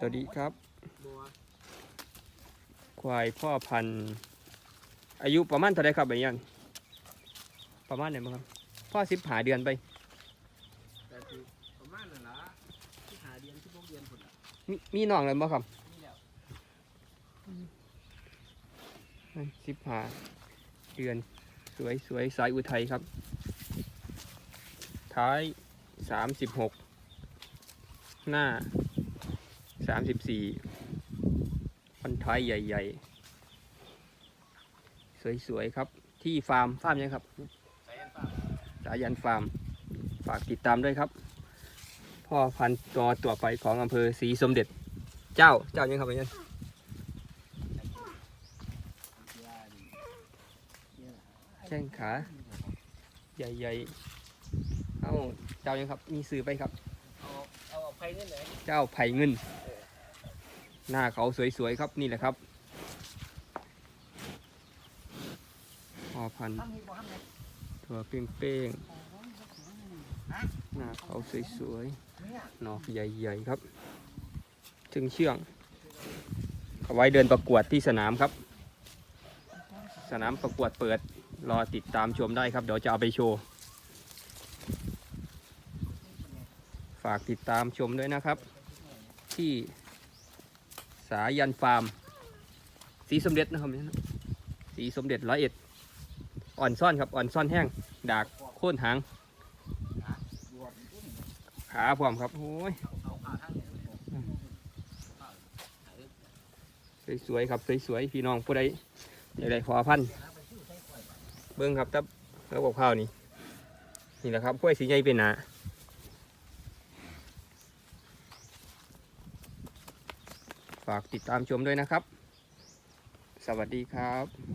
สวัสดีครับบัวควายพ่อพันธุ์ อายุประมาณเท่าไรครับไอ้ยันประมาณไหนบ้างครับ พ่อสิบหาเดือนไปแต่คือประมาณนั่นละที่หาเดือนที่พวกเดือนผลละมีมีน้องเลยบ้างครับนี่แล้วสิบหาเดือน สวยสวยสายอุทัยครับ ท้ายสามสิบหกหน้า สามสิบสี่พันท้ายใหญ่ๆ สวยๆครับ ที่ฟาร์มฟาร์มยังครับใส่อันฟ้าสายันฟาร์ม ฝากติดตามด้วยครับ พ่อพันธุ์ตัวตัวไปของอำเภอศรีสมเด็จ เจ้า เจ้ายังครับไอ้ยันเวลาดีเนี่ยนะแข้งขา ใหญ่ๆ เอ้า เจ้ายังครับ มีซื้อไปครับ เอาเอาเอาไปนี่ไหนเจ้าไผ่เงิน หน้าเขาสวยๆครับนี่แหละครับพ่อพันธุ์ทำให้บ่ทำไงตัวเป้งๆหน้าเขาสวยเนี่ยๆหนอกใหญ่ๆครับ ถึงเชื่องเอาไว้เดินประกวดที่สนามครับ สนามประกวดเปิดรอติดตามชมได้ครับ เดี๋ยวจะเอาไปโชว์ ฝากติดตามชมด้วยนะครับ ที่ สายันฟาร์ม สีสมเด็จนะครับนี่สีสมเด็จร้อยเอ็ดอ่อนซ่อนครับอ่อนซ่อนแห้งดากโค่นหางขาพร้อมครับโอ้ยสวยๆครับสวยๆพี่น้องผู้ใดอยากได้ขอพันเบิ้งครับตับแล้วบอกข้าวนี่นี่แหละครับกล้วยสีใหญ่เป็นหนา ฝากติดตามชมด้วยนะครับ สวัสดีครับ